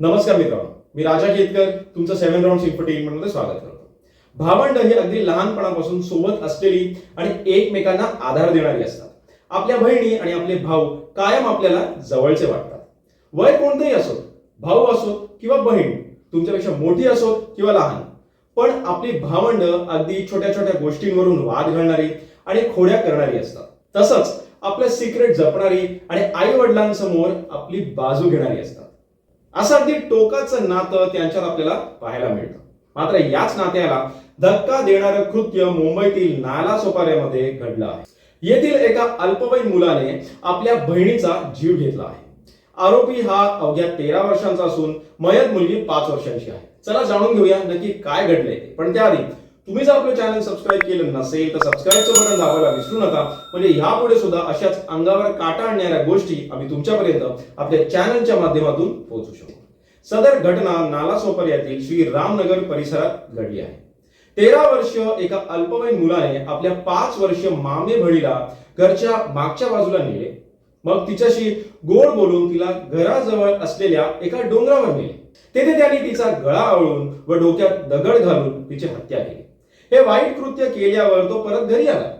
नमस्कार मित्रांनो मी राजा केतकर तुमचं सेव्हन राऊंडमध्ये स्वागत करतो. भावंड हे अगदी लहानपणापासून सोबत असलेली आणि एकमेकांना आधार देणारी असतात. आपल्या बहिणी आणि आपले भाऊ कायम आपल्याला जवळचे वाटतात. वय कोणतेही असो भाऊ असो किंवा बहीण तुमच्यापेक्षा मोठी असो किंवा लहान पण आपली भावंड अगदी छोट्या छोट्या गोष्टींवरून वाद घालणारी आणि खोड्या करणारी असतात. तसंच आपलं सिक्रेट जपणारी आणि आई वडिलांसमोर आपली बाजू घेणारी असतात. असं अगदी टोकाचं नातं त्यांच्यात आपल्याला पाहायला मिळतं. मात्र याच नात्याला धक्का देणारं कृत्य मुंबईतील नाला सोपाऱ्यामध्ये घडलं आहे. येथील एका अल्पवयीन मुलाने आपल्या बहिणीचा जीव घेतला आहे. आरोपी हा अवघ्या तेरा वर्षांचा असून मयत मुलगी पाच वर्षांची आहे. चला जाणून घेऊया नक्की काय घडलंय. पण त्याआधी तुम्ही जर आपलं चॅनल सबस्क्राईब केलं नसेल तर सबस्क्राईबचं बटन दाबायला विसरू नका. म्हणजे यापुढे सुद्धा अशाच अंगावर काटा आणणाऱ्या गोष्टी आम्ही तुमच्यापर्यंत आपल्या चॅनलच्या माध्यमातून पोहोचू शकतो सदर घटना नालासोपर येथील श्री रामनगर परिसरात घडली आहे. तेरा वर्ष एका अल्पवयीन मुलाने आपल्या पाच वर्ष मामे भळीला घरच्या मागच्या बाजूला नेले. मग तिच्याशी गोड बोलून तिला घराजवळ असलेल्या एका डोंगरावर नेले. तेथे त्यांनी तिचा गळा आवळून व डोक्यात दगड घालून तिची हत्या केली. हे वाईट कृत्य केल्यावर तो परत घरी आला.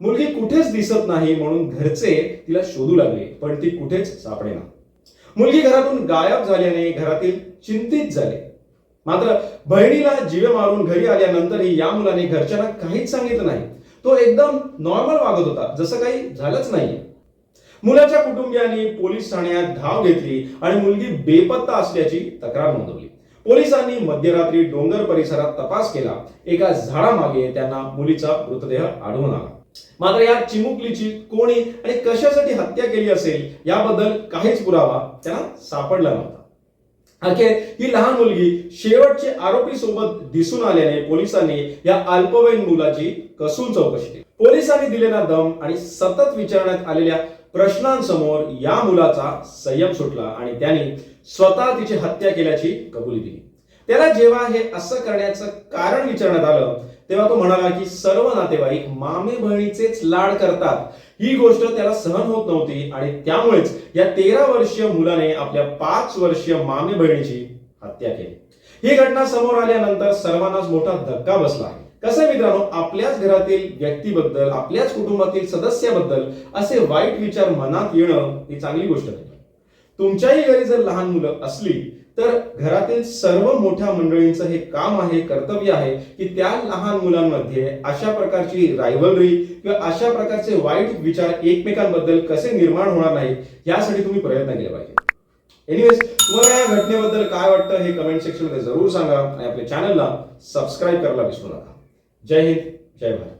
मुलगी कुठेच दिसत नाही म्हणून घरचे तिला शोधू लागले पण ती कुठेच सापडेना मुलगी घरातून गायब झाल्याने घरातील चिंतित झाले. मात्र बहिणीला जीवे मारून घरी आल्यानंतरही या मुलाने घरच्यांना काहीच सांगितलं नाही. तो एकदम नॉर्मल वागत होता जसं काही झालंच नाहीये मुलाच्या कुटुंबियांनी पोलीस ठाण्यात धाव घेतली आणि मुलगी बेपत्ता असल्याची तक्रार नोंदवली. पोलिसांनी मध्यरात्री डोंगर परिसरात तपास केला. एका झाडामागे त्यांना मुलीचा मृतदेह आढळून आला. मात्र या चिमुकलीची कोणी आणि कशासाठी हत्या केली असेल याबद्दल काहीच पुरावा त्यांना सापडला नव्हता. अखेर ही लहान मुलगी शेवटचे आरोपी सोबत दिसून आल्याने पोलिसांनी या अल्पवयीन मुलाची कसून चौकशी केली. पोलिसांनी दिलेला दम आणि सतत विचारण्यात आलेल्या प्रश्नांसमोर या मुलाचा संयम सुटला आणि त्याने स्वतः तिची हत्या केल्याची कबुली दिली. त्याला जेव्हा हे असं करण्याचं कारण विचारण्यात आलं तेव्हा तो म्हणाला की सर्व नातेवाईक मामे बहिणीचेच लाड करतात. ही गोष्ट त्याला सहन होत नव्हती आणि त्यामुळेच या तेरा वर्षीय मुलाने आपल्या पाच वर्षीय मामे बहिणीची हत्या केली. ही घटना समोर आल्यानंतर सर्वांनाच मोठा धक्का बसला आहे. कसं आहे मित्रांनो आपल्याच घरातील व्यक्तीबद्दल आपल्याच कुटुंबातील सदस्याबद्दल असे वाईट विचार मनात येणं ही चांगली गोष्ट नाही. तुमच्याही घरी जर लहान मुलं असली तर घरातील सर्व मोठ्या मंडळींचं हे काम आहे कर्तव्य आहे की त्या लहान मुलांमध्ये अशा प्रकारची रायव्हलरी किंवा अशा प्रकारचे वाईट विचार एकमेकांबद्दल कसे निर्माण होणार नाही यासाठी तुम्ही प्रयत्न केले पाहिजे. एनिवेज तुम्हाला या घटनेबद्दल काय वाटतं हे कमेंट सेक्शनमध्ये जरूर सांगा आणि आपल्या चॅनलला सबस्क्राईब करायला विसरू नका. जय हिंद जय भारत